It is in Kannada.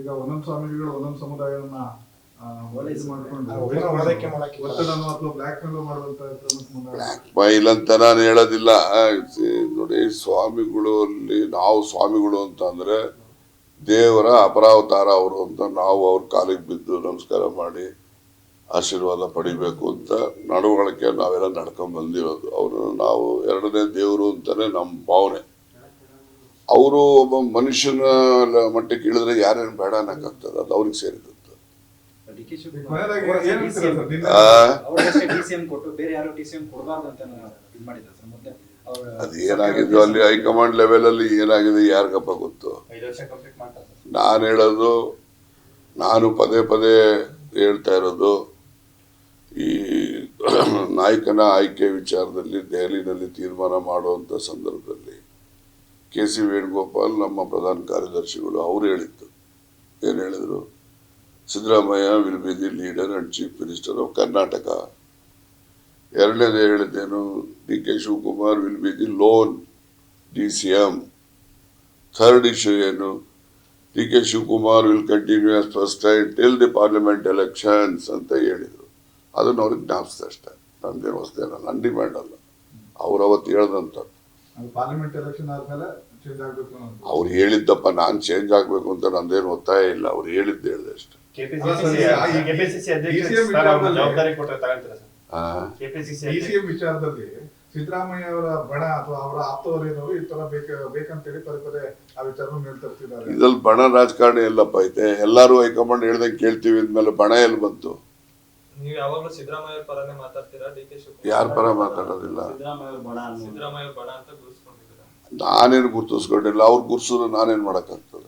ಈಗ ಒಂದೊಂದು ಸ್ವಾಮಿಗಳು ಒಂದೊಂದು ಸಮುದಾಯವನ್ನ ಮೈಲ್ ಅಂತ ನಾನು ಹೇಳೋದಿಲ್ಲ. ನೋಡಿ ಸ್ವಾಮಿಗಳು ಅಲ್ಲಿ ನಾವು ಸ್ವಾಮಿಗಳು ಅಂತ ಅಂದ್ರೆ ದೇವರ ಅಪರಾವತಾರ ಅವರು ಅಂತ ನಾವು ಅವ್ರ ಕಾಲಿಗೆ ಬಿದ್ದು ನಮಸ್ಕಾರ ಮಾಡಿ ಆಶೀರ್ವಾದ ಪಡಿಬೇಕು ಅಂತ ನಡವಳಿಕೆ ನಾವೆಲ್ಲ ನಡ್ಕೊಂಡ್ ಬಂದಿರೋದು. ಅವರು ನಾವು ಎರಡನೇ ದೇವರು ಅಂತಾನೆ ನಮ್ಮ ಭಾವನೆ. ಅವರು ಒಬ್ಬ ಮನುಷ್ಯನ ಲ- ಮಟ್ಟಕ್ಕೆ ಇಳಿದ್ರೆ ಯಾರೇನು ಬೇಡ ಅನ್ನಕ್ಕಾಗ್ತದೆ. ಅದು ಅವ್ರಿಗೆ ಸೇರಿದ್ದು ಅದೇನಾಗಿದ್ದು ಅಲ್ಲಿ ಹೈಕಮಾಂಡ್ ಲೆವೆಲ್ ಅಲ್ಲಿ ಏನಾಗಿದೆ ಯಾರಿಗಪ್ಪ ಗೊತ್ತು? ಐದು ವರ್ಷ ಕಂಪ್ಲೀಟ್ ಮಾಡ್ತಾರೆ ನಾನು ಹೇಳೋದು ನಾನು ಪದೇ ಪದೇ ಹೇಳ್ತಾ ಇರೋದು ಈ ನಾಯಕನ ಆಯ್ಕೆ ವಿಚಾರದಲ್ಲಿ ದೆಹಲಿನಲ್ಲಿ ತೀರ್ಮಾನ ಮಾಡುವಂಥ ಸಂದರ್ಭದಲ್ಲಿ ಕೆ ಸಿ ವೇಣುಗೋಪಾಲ್ ನಮ್ಮ ಪ್ರಧಾನ ಕಾರ್ಯದರ್ಶಿಗಳು ಅವ್ರು ಹೇಳಿದ್ದು. ಏನು ಹೇಳಿದರು? Siddaramaiah will be the leader and chief minister of Karnataka ಎರಡನೇದೇ ಹೇಳಿದ್ದೇನು, D K Shivakumar will be the lone D C M third issue ಏನು, D K Shivakumar will continue as first time till the parliament elections ಅಂತ ಹೇಳಿದರು. ಅದನ್ನು ಅವ್ರಿಗೆ ಜ್ಞಾಪಿಸಿದೆ ಅಷ್ಟೇ. ನಮ್ದೇನು ಹೊಸದೇನ ನನ್ನ ಡಿಮ್ಯಾಂಡ್ ಅಲ್ಲ. ಅವ್ರು ಅವತ್ತು ಹೇಳ್ದಂಥದ್ದು. ಪಾರ್ಲಿಮೆಂಟ್ ಎಲೆಕ್ಷನ್ ಆದಮೇಲೆ ಅವ್ರು ಹೇಳಿದ್ದಪ್ಪ ನಾನು ಚೇಂಜ್ ಆಗ್ಬೇಕು ಅಂತ ನಂದೇನು ಒತ್ತಾಯ ಇಲ್ಲ. ಅವ್ರು ಹೇಳಿದ್ದು ಹೇಳಿದೆ ಅಷ್ಟೇ. ವಿಚಾರದಲ್ಲಿ- ಜವಾಬ್ದಾರಿ ಕೊಟ್ಟರೆ ತಗೊಂತೀರಾ ಸರ್. ಆ, ಕೆಪಿಸಿಸಿ ಡಿ ಸಿ ವಿಚಾರದಲ್ಲಿ ಸಿದ್ದರಾಮಯ್ಯ ಅವರ ಬಣ ಅಥವಾ ಅವರ ಆಪ್ತವರೇನವರು ಈ ತರ ಬೇಕ ಬೇಕಂತೇಳಿ ಪದೇ ಪದೇ ಆ ವಿಚಾರವನ್ನು ಹೇಳ್ತಿರ್ತಿದ್ದಾರೆ ಇದ್ರಲ್ಲಿ ಬಣ ರಾಜಕಾರಣಿ ಎಲ್ಲಪ್ಪ ಐತೆ. ಎಲ್ಲಾರು ಹೈಕಮಾಂಡ್ ಹೇಳ್ದಂಗೆ ಕೇಳ್ತೀವಿ ಅಂದ್ಮೇಲೆ ಬಣ ಎಲ್ಲಿ ಬಂತು? ನೀವು ಯಾವಾಗಲೂ ಸಿದ್ದರಾಮಯ್ಯ ಅವ್ರ ಪರನೇ ಮಾತಾಡ್ತೀರಾ? ಡಿ ಕೆ ಶಿವಕುಮಾರ್ ಯಾರ ಪರ ಮಾತಾಡೋದಿಲ್ಲ. ಸಿದ್ದರಾಮಯ್ಯ ಅವ್ರ ಬಣ ಅಂತ ಗುರುಸ್ಕೊಂಡಿದ್ದೀರಾ ನಾನೇನು ಗುರ್ತಿಸ್ಕೊಂಡಿಲ್ಲ. ಅವ್ರು ಗುರ್ಸಿದ್ರೆ ನಾನೇನು ಮಾಡೋಕ್ಕಾಗ್ತದೆ?